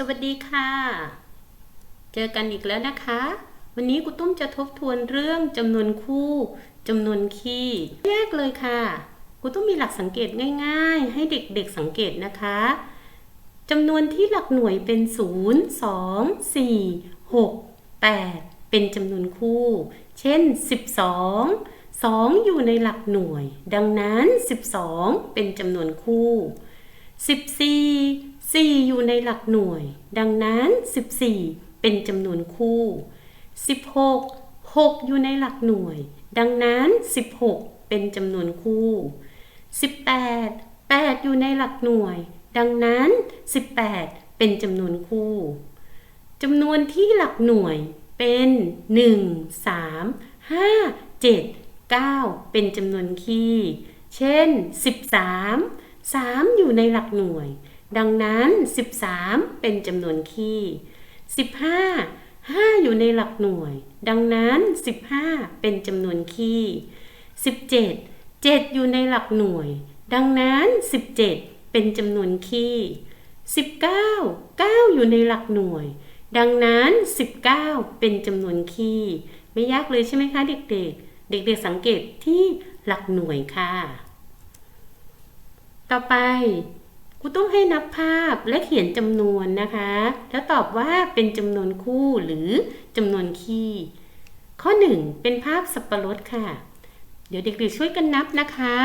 สวัสดีค่ะ เจอกันอีกแล้วนะคะ วันนี้กูตุ้มจะทบทวนเรื่องจำนวนคู่จำนวนคี่แยกเลยค่ะกูตุ้มมีหลักสังเกตง่าย ๆ ให้เด็กๆสังเกตนะคะจำนวนที่หลักหน่วยเป็น 0 2 4 6 8 เป็นจำนวนคู่ เช่น 12 2 อยู่ในหลักหน่วย ดังนั้น 12 เป็นจำนวนคู่ 14 4 อยู่ในหลักหน่วย ดังนั้น 14 เป็นจำนวนคู่ 16 6 อยู่ในหลักหน่วย ดังนั้น 16 เป็นจำนวนคู่ 18 8 อยู่ในหลักหน่วย ดังนั้น 18 เป็นจำนวนคู่จำนวนที่หลักหน่วยเป็น 1 3 5 7 9 เป็นจำนวนคี่ เช่น 13 3 อยู่ในหลักหน่วย ดังนั้น 13 เป็นจำนวนคี่ 15 5 อยู่ในหลักหน่วย ดังนั้น 15 เป็นจำนวนคี่ 17 7 อยู่ในหลักหน่วย ดังนั้น 17 เป็นจำนวนคี่ 19 9 อยู่ในหลักหน่วย ดังนั้น 19 เป็นจำนวนคี่ ไม่ยากเลยใช่ไหมคะเด็กๆ เด็กๆสังเกตที่หลักหน่วยค่ะ ต่อไป ครูต้องให้นับภาพและเขียนจำนวนนะคะ แล้วตอบว่าเป็นจำนวนคู่หรือจำนวนคี่ ข้อ 1 เป็นภาพสับปะรดค่ะ เดี๋ยวเด็กๆช่วยกันนับนะคะ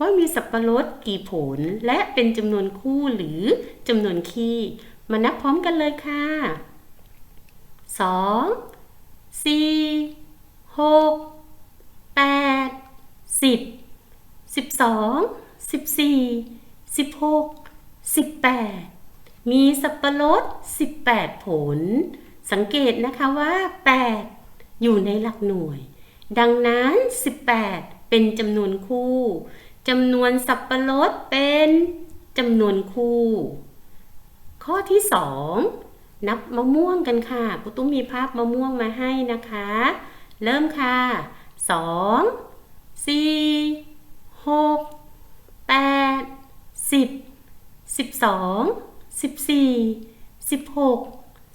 ว่ามีสับปะรดกี่ผล และเป็นจำนวนคู่หรือจำนวนคี่ มานับพร้อมกันเลยค่ะ 2 4 6 8 10 12 14 16 18 มีสับปะรด 18 ผล สังเกตนะคะว่า 8 อยู่ในหลักหน่วย ดังนั้น 18 เป็นจำนวนคู่จำนวนสับปะรดเป็นจำนวนคู่ ข้อที่2นับมะม่วงกันค่ะปุตุ้มมีภาพมะม่วงมาให้นะคะ เริ่มค่ะ2 4 6 8 10สิบ สิบสองสิบสี่สิบหก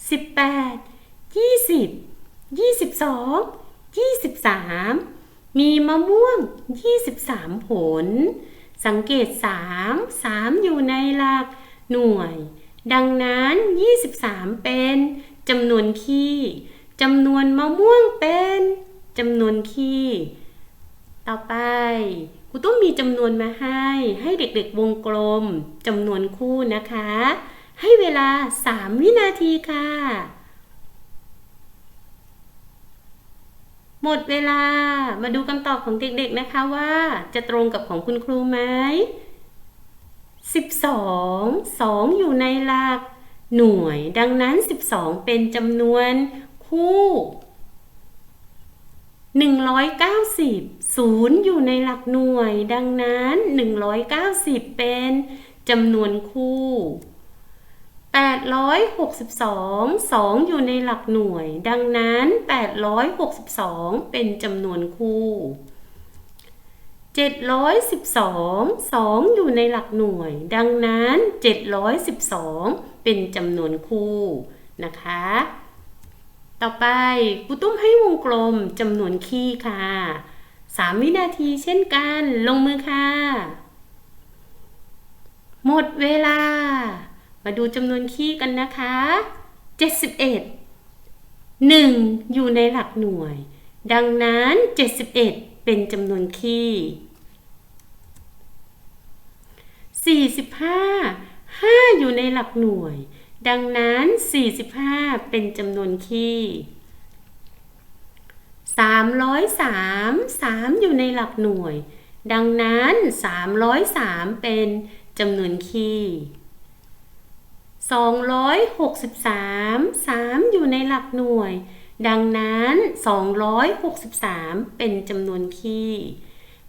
สิบแปดยี่สิบยี่สิบสองยี่สิบสามมีมะม่วงยี่สิบสามผล สังเกตสามสามอยู่ในหลักหน่วย ดังนั้นยี่สิบสามเป็นจำนวนขี้จำนวนมะม่วงเป็นจำนวนขี้ ต่อไป รูต้องมีจำนวนมาให้ ให้เด็กๆวงกลมจำนวนคู่นะคะ ให้เวลา 3 วินาทีค่ะ หมดเวลามาดูคำตอบของเด็กๆนะคะว่า จะตรงกับของคุณครูไหม12 2 อยู่ในหลักหน่วย ดังนั้น 12 เป็นจำนวนคู่ 190 0 อยู่ในหลักหน่วย ดังนั้น 190 เป็นจำนวนคู่ 862 2 อยู่ในหลักหน่วย ดังนั้น 862 เป็นจำนวนคู่ 712 2 อยู่ในหลักหน่วย ดังนั้น 712 เป็นจำนวนคู่นะคะ ต่อไปครูตุ้มให้วงกลมจำนวนคี่ค่ะ 3 วินาทีเช่นกัน ลงมือค่ะ หมดเวลา มาดูจำนวนคี่กันนะคะ 71 1 อยู่ในหลักหน่วย ดังนั้น 71 เป็นจำนวนคี่45 5 อยู่ในหลักหน่วย ดังนั้น 45 เป็นจำนวนคี่ 303 3 อยู่ในหลักหน่วย ดังนั้น 303 เป็นจำนวนคี่ 263 3 อยู่ในหลักหน่วย ดังนั้น 263 เป็นจำนวนคี่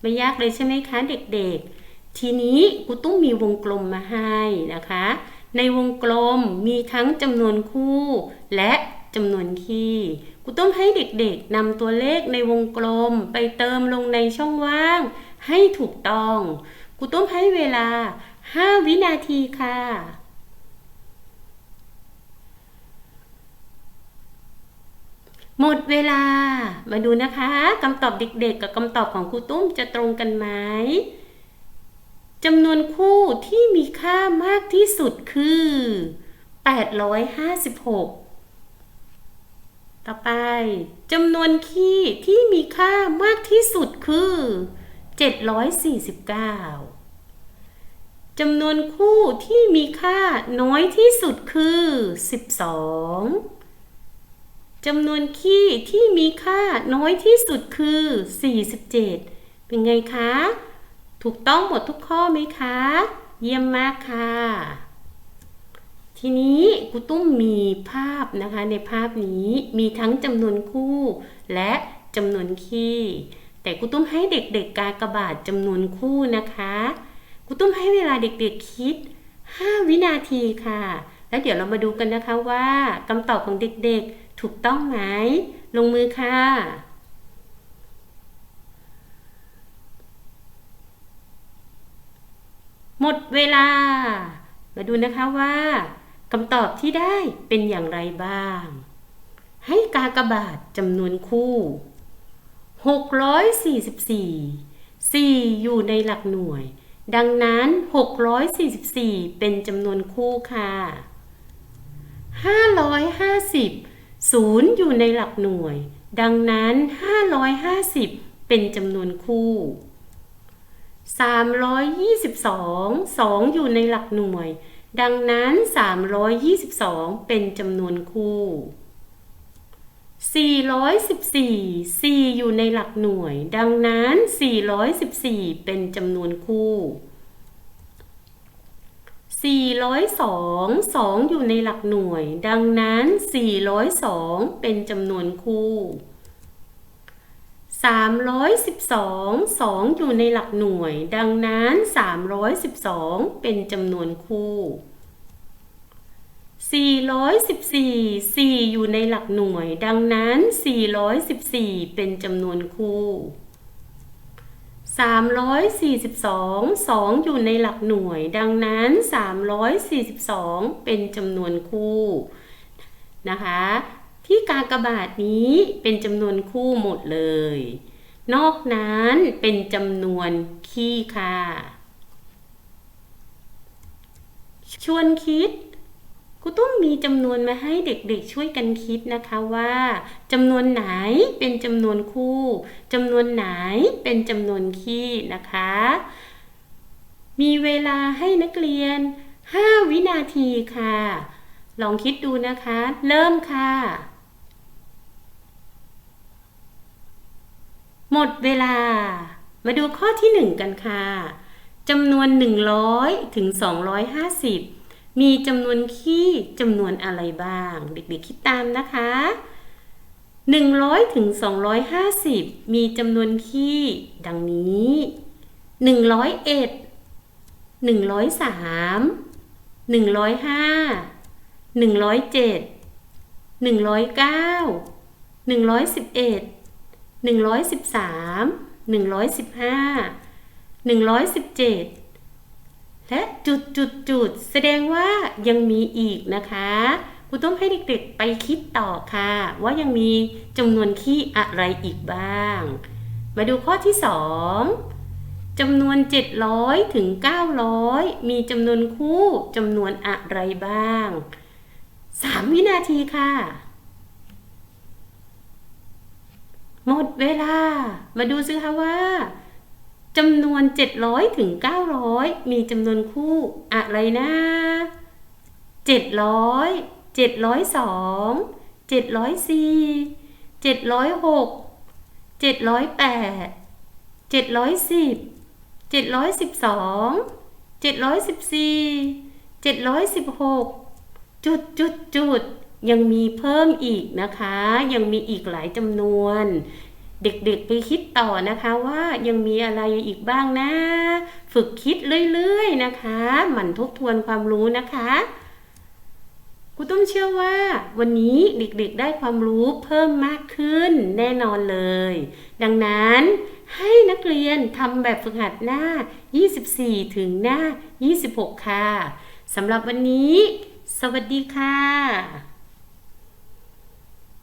ไม่ยากเลยใช่ไหมคะเด็กๆ ทีนี้กูต้องมีวงกลมมาให้นะคะ ในวงกลมมีทั้งจำนวนคู่ และจำนวนคี่ครูต้มให้เด็กๆนำตัวเลขในวงกลมไปเติมลงในช่องว่าง ให้ถูกต้องกูต้มให้เวลา 5 วินาทีค่ะหมดเวลา มาดูนะคะคำตอบเด็กๆ กับคำตอบของครูตุ้มจะตรงกันไหม จำนวนคู่ที่มีค่ามากที่สุดคือ 856 ต่อไปจำนวนคี่ที่มีค่ามากที่สุดคือ 749 จำนวนคู่ที่มีค่าน้อยที่สุดคือ 12 จำนวนคี่ที่มีค่าน้อยที่สุดคือ 47 เป็นไงคะ ถูกต้องหมดทุกข้อไหมคะ เยี่ยมมากค่ะ ทีนี้กูตุ้มมีภาพนะคะในภาพนี้มีทั้งจำนวนคู่ และจำนวนคี่ แต่กูตุ้มให้เด็กๆกากระบาดจำนวนคู่นะคะกูตุ้มให้เวลาเด็กๆคิด 5 วินาทีค่ะ แล้วเดี๋ยวเรามาดูกันนะคะว่าคำตอบของเด็กๆถูกต้องไหม ลงมือค่ะ มดเวลา มาดูนะคะว่าคำตอบที่ได้เป็นอย่างไรบ้าง ให้กากบาทจำนวนคู่ 644 4 อยู่ในหลักหน่วย ดังนั้น 644 เป็นจำนวนคู่ค่ะ 550 0 อยู่ในหลักหน่วย ดังนั้น 550 เป็นจำนวนคู่ 322 2 อยู่ในหลักหน่วย ดังนั้น 322 เป็นจำนวนคู่ 414 4 อยู่ในหลักหน่วย ดังนั้น 414 เป็นจำนวนคู่ 402 2 อยู่ในหลักหน่วย ดังนั้น 402 เป็นจำนวนคู่ 312 2 อยู่ในหลักหน่วย ดังนั้น 312 เป็นจำนวนคู่ 414 4 อยู่ในหลักหน่วย ดังนั้น 414 เป็นจำนวนคู่342 2 อยู่ในหลักหน่วย ดังนั้น 342 เป็นจำนวนคู่นะคะ ที่กากบาทนี้เป็นจำนวนคู่หมดเลย นอกนั้นเป็นจำนวนคี่ค่ะ ชวนคิดครูตุ้มมีจำนวนมาให้เด็กๆช่วยกันคิดนะคะว่าจำนวนไหนเป็นจำนวนคู่จำนวนไหนเป็นจำนวนคี่นะคะ มีเวลาให้นักเรียน 5 วินาทีค่ะ ลองคิดดูนะคะ เริ่มค่ะ หมดเวลา มาดูข้อที่ 1 กันค่ะจำนวน 100 ถึง 250 มีจำนวนคี่จำนวนอะไรบ้าง เด็กๆคิดตามนะคะ 100 ถึง 250 มีจำนวนคี่ดังนี้ 101 103 105 107 109 111 113 115 117 และจุดจุดจุดแสดงว่ายังมีอีกนะคะครูต้องให้เด็กๆไปคิดต่อค่ะ ว่ายังมีจำนวนขี้อะไรอีกบ้าง มาดูข้อที่ 2จำนวน 700 ถึง 900 มีจำนวนคู่จำนวนอะไรบ้าง 3 วินาทีค่ะ หมดเวลา มาดูซิคะว่าจำนวน 700 ถึง 900 มีจำนวนคู่อะไรนะ 700 702 704 706 708 710 712 714 716 จุดจุดจุด ยังมีเพิ่มอีกนะคะ ยังมีอีกหลายจำนวน เด็กๆไปคิดต่อนะคะว่ายังมีอะไรอีกบ้างนะ ฝึกคิดเรื่อยๆนะคะ หมั่นทบทวนความรู้นะคะครูตุ้มเชื่อว่าวันนี้เด็กๆได้ความรู้เพิ่มมากขึ้นแน่นอนเลย ดังนั้นให้นักเรียนทำแบบฝึกหัดหน้า 24 ถึงหน้า 26 ค่ะสำหรับวันนี้ สวัสดีค่ะ